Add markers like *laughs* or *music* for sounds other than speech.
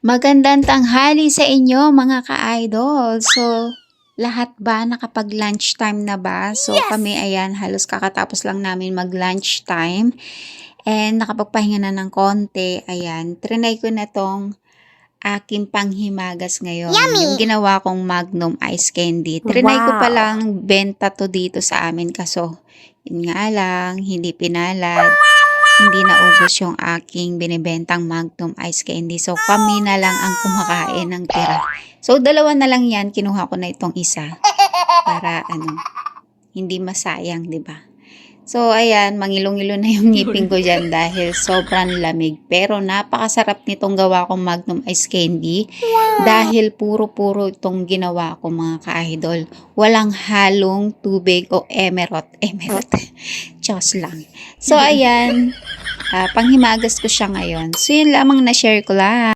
Magandang tanghali sa inyo mga ka-idol. So, lahat ba nakapag lunchtime na ba? So, kami ayan, halos kakatapos lang namin mag lunchtime. And nakapagpahinga na ng konti. Ayan, trinay ko na tong aking panghimagas ngayon. Yung ginawa kong Magnum Ice Candy. Trinay ko Wow. palang benta to dito sa amin kaso, yun nga lang, hindi pinalad hindi naubos yung aking binibentang Magnum Ice Candy. So, kami na lang ang kumakain ng tira. So, dalawa na lang yan. Kinuha ko na itong isa. Para, ano, hindi masayang, di ba? So, ayan, mangilong-ilo na yung *laughs* ngipin ko dyan dahil sobrang lamig. Pero, napakasarap nitong gawa kong Magnum Ice Candy. Dahil puro-puro itong ginawa ko mga ka-idol. Walang halong tubig o emerald. Emerald. *laughs* Diyos lang. So, ayan. ah, panghimagas ko siya ngayon. So, yun lamang na-share ko lang.